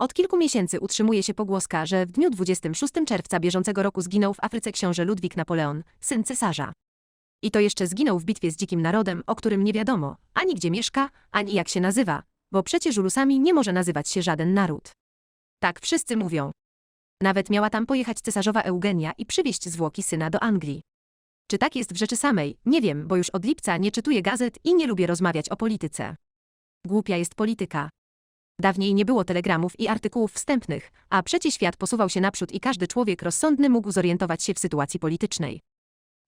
Od kilku miesięcy utrzymuje się pogłoska, że w dniu 26 czerwca bieżącego roku zginął w Afryce książę Ludwik Napoleon, syn cesarza. I to jeszcze zginął w bitwie z dzikim narodem, o którym nie wiadomo, ani gdzie mieszka, ani jak się nazywa, bo przecież Ulusami nie może nazywać się żaden naród. Tak wszyscy mówią. Nawet miała tam pojechać cesarzowa Eugenia i przywieźć zwłoki syna do Anglii. Czy tak jest w rzeczy samej? Nie wiem, bo już od lipca nie czytuję gazet i nie lubię rozmawiać o polityce. Głupia jest polityka. Dawniej nie było telegramów i artykułów wstępnych, a przecie świat posuwał się naprzód i każdy człowiek rozsądny mógł zorientować się w sytuacji politycznej.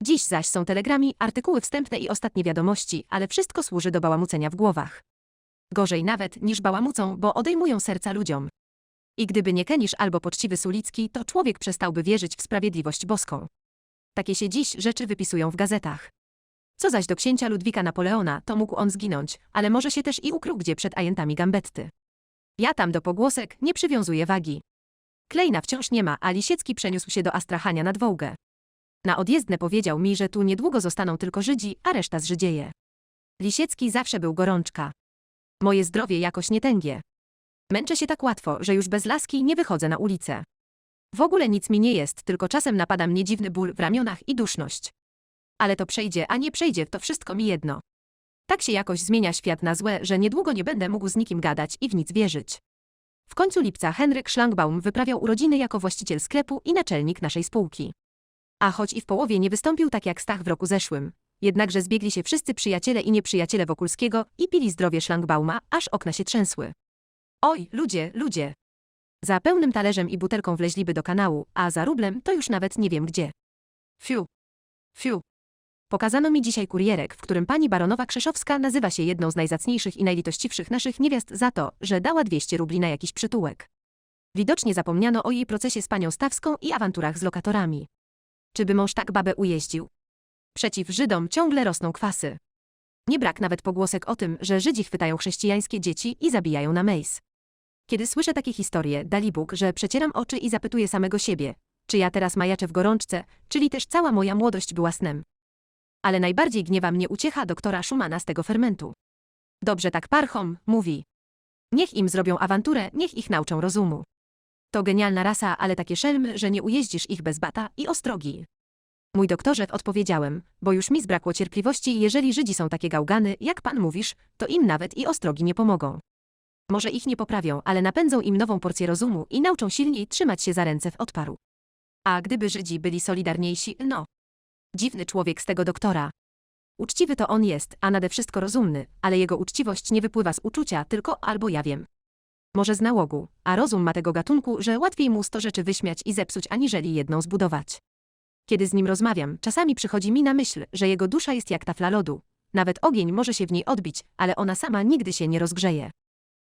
Dziś zaś są telegrami, artykuły wstępne i ostatnie wiadomości, ale wszystko służy do bałamucenia w głowach. Gorzej nawet niż bałamucą, bo odejmują serca ludziom. I gdyby nie Kenisz albo poczciwy Sulicki, to człowiek przestałby wierzyć w sprawiedliwość boską. Takie się dziś rzeczy wypisują w gazetach. Co zaś do księcia Ludwika Napoleona, to mógł on zginąć, ale może się też i ukrył gdzie przed ajentami Gambetty. Ja tam do pogłosek nie przywiązuję wagi. Klejna wciąż nie ma, a Lisiecki przeniósł się do Astrachania nad Wołgę. Na odjezdne powiedział mi, że tu niedługo zostaną tylko Żydzi, a reszta zżydzieje. Lisiecki zawsze był gorączka. Moje zdrowie jakoś nie tęgie. Męczę się tak łatwo, że już bez laski nie wychodzę na ulicę. W ogóle nic mi nie jest, tylko czasem napada mnie dziwny ból w ramionach i duszność. Ale to przejdzie, a nie przejdzie, to wszystko mi jedno. Tak się jakoś zmienia świat na złe, że niedługo nie będę mógł z nikim gadać i w nic wierzyć. W końcu lipca Henryk Schlangbaum wyprawiał urodziny jako właściciel sklepu i naczelnik naszej spółki. A choć i w połowie nie wystąpił tak jak Stach w roku zeszłym, jednakże zbiegli się wszyscy przyjaciele i nieprzyjaciele Wokulskiego i pili zdrowie Schlangbauma, aż okna się trzęsły. Oj, ludzie, ludzie! Za pełnym talerzem i butelką wleźliby do kanału, a za rublem to już nawet nie wiem gdzie. Fiu. Fiu. Pokazano mi dzisiaj kurierek, w którym pani baronowa Krzeszowska nazywa się jedną z najzacniejszych i najlitościwszych naszych niewiast za to, że dała 200 rubli na jakiś przytułek. Widocznie zapomniano o jej procesie z panią Stawską i awanturach z lokatorami. Czy by mąż tak babę ujeździł? Przeciw Żydom ciągle rosną kwasy. Nie brak nawet pogłosek o tym, że Żydzi chwytają chrześcijańskie dzieci i zabijają na mejs. Kiedy słyszę takie historie, dali Bóg, że przecieram oczy i zapytuję samego siebie, czy ja teraz majaczę w gorączce, czyli też cała moja młodość była snem. Ale najbardziej gniewa mnie uciecha doktora Schumana z tego fermentu. Dobrze tak parchom, mówi. Niech im zrobią awanturę, niech ich nauczą rozumu. To genialna rasa, ale takie szelmy, że nie ujeździsz ich bez bata i ostrogi. Mój doktorze, odpowiedziałem, bo już mi zbrakło cierpliwości, jeżeli Żydzi są takie gałgany, jak pan mówisz, to im nawet i ostrogi nie pomogą. Może ich nie poprawią, ale napędzą im nową porcję rozumu i nauczą silniej trzymać się za ręce w odparu. A gdyby Żydzi byli solidarniejsi, no. Dziwny człowiek z tego doktora. Uczciwy to on jest, a nade wszystko rozumny, ale jego uczciwość nie wypływa z uczucia, tylko albo ja wiem. Może z nałogu, a rozum ma tego gatunku, że łatwiej mu sto rzeczy wyśmiać i zepsuć, aniżeli jedną zbudować. Kiedy z nim rozmawiam, czasami przychodzi mi na myśl, że jego dusza jest jak tafla lodu. Nawet ogień może się w niej odbić, ale ona sama nigdy się nie rozgrzeje.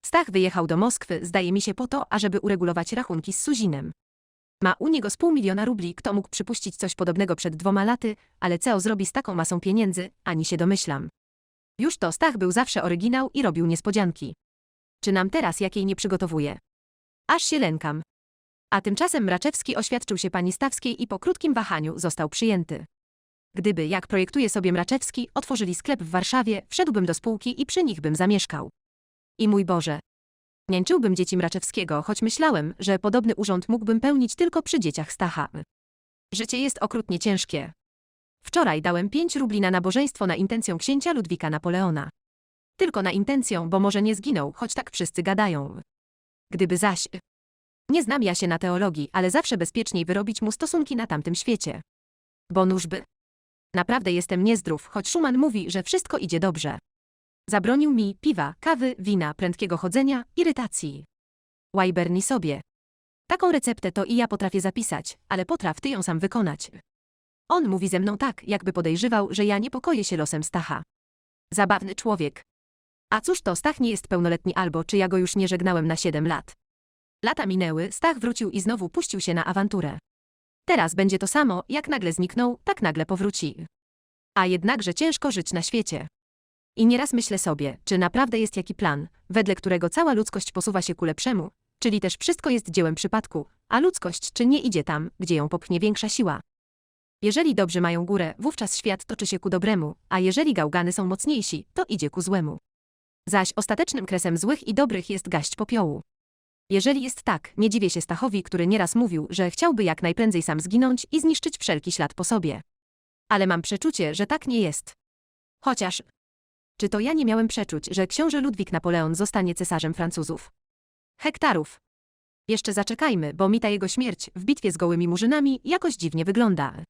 Stach wyjechał do Moskwy, zdaje mi się po to, ażeby uregulować rachunki z Suzinem. Ma u niego z pół miliona rubli, kto mógł przypuścić coś podobnego przed dwoma laty, ale co zrobi z taką masą pieniędzy, ani się domyślam. Już to Stach był zawsze oryginał i robił niespodzianki. Czy nam teraz jakiej nie przygotowuje? Aż się lękam. A tymczasem Mraczewski oświadczył się pani Stawskiej i po krótkim wahaniu został przyjęty. Gdyby, jak projektuje sobie Mraczewski, otworzyli sklep w Warszawie, wszedłbym do spółki i przy nich bym zamieszkał. I mój Boże. Niańczyłbym dzieci Mraczewskiego, choć myślałem, że podobny urząd mógłbym pełnić tylko przy dzieciach Stacha. Życie jest okrutnie ciężkie. Wczoraj dałem pięć rubli na nabożeństwo na intencję księcia Ludwika Napoleona. Tylko na intencję, bo może nie zginął, choć tak wszyscy gadają. Gdyby zaś... Nie znam ja się na teologii, ale zawsze bezpieczniej wyrobić mu stosunki na tamtym świecie. Bo nóżby. Naprawdę jestem niezdrów, choć Schumann mówi, że wszystko idzie dobrze. Zabronił mi piwa, kawy, wina, prędkiego chodzenia, irytacji. Wyberni sobie. Taką receptę to i ja potrafię zapisać, ale potraf ty ją sam wykonać. On mówi ze mną tak, jakby podejrzywał, że ja niepokoję się losem Stacha. Zabawny człowiek. A cóż to Stach nie jest pełnoletni albo czy ja go już nie żegnałem na siedem lat. Lata minęły, Stach wrócił i znowu puścił się na awanturę. Teraz będzie to samo, jak nagle zniknął, tak nagle powróci. A jednakże ciężko żyć na świecie. I nieraz myślę sobie, czy naprawdę jest jaki plan, wedle którego cała ludzkość posuwa się ku lepszemu, czyli też wszystko jest dziełem przypadku, a ludzkość czy nie idzie tam, gdzie ją popchnie większa siła. Jeżeli dobrzy mają górę, wówczas świat toczy się ku dobremu, a jeżeli gałgany są mocniejsi, to idzie ku złemu. Zaś ostatecznym kresem złych i dobrych jest gaść popiołu. Jeżeli jest tak, nie dziwię się Stachowi, który nieraz mówił, że chciałby jak najprędzej sam zginąć i zniszczyć wszelki ślad po sobie. Ale mam przeczucie, że tak nie jest. Chociaż... Czy to ja nie miałem przeczuć, że książę Ludwik Napoleon zostanie cesarzem Francuzów? Hektarów. Jeszcze zaczekajmy, bo mi ta jego śmierć w bitwie z gołymi murzynami jakoś dziwnie wygląda.